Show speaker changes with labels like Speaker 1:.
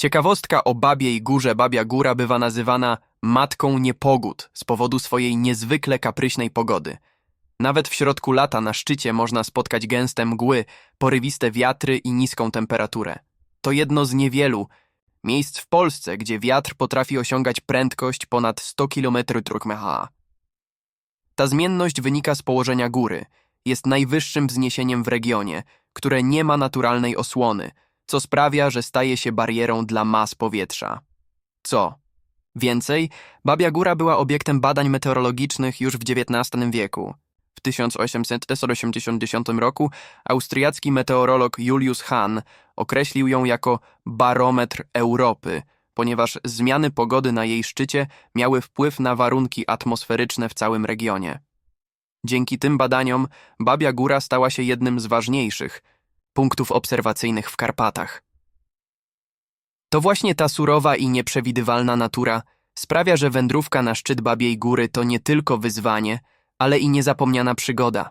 Speaker 1: Ciekawostka o Babiej Górze Babia Góra bywa nazywana matką niepogód z powodu swojej niezwykle kapryśnej pogody. Nawet w środku lata na szczycie można spotkać gęste mgły, porywiste wiatry i niską temperaturę. To jedno z niewielu miejsc w Polsce, gdzie wiatr potrafi osiągać prędkość ponad 100 km h. Ta zmienność wynika z położenia góry. Jest najwyższym wzniesieniem w regionie, które nie ma naturalnej osłony, co sprawia, że staje się barierą dla mas powietrza. Co? Więcej, Babia Góra była obiektem badań meteorologicznych już w XIX wieku. W 1880 roku austriacki meteorolog Julius Hahn określił ją jako barometr Europy, ponieważ zmiany pogody na jej szczycie miały wpływ na warunki atmosferyczne w całym regionie. Dzięki tym badaniom Babia Góra stała się jednym z ważniejszych punktów obserwacyjnych w Karpatach. To właśnie ta surowa i nieprzewidywalna natura sprawia, że wędrówka na szczyt Babiej Góry to nie tylko wyzwanie, ale i niezapomniana przygoda.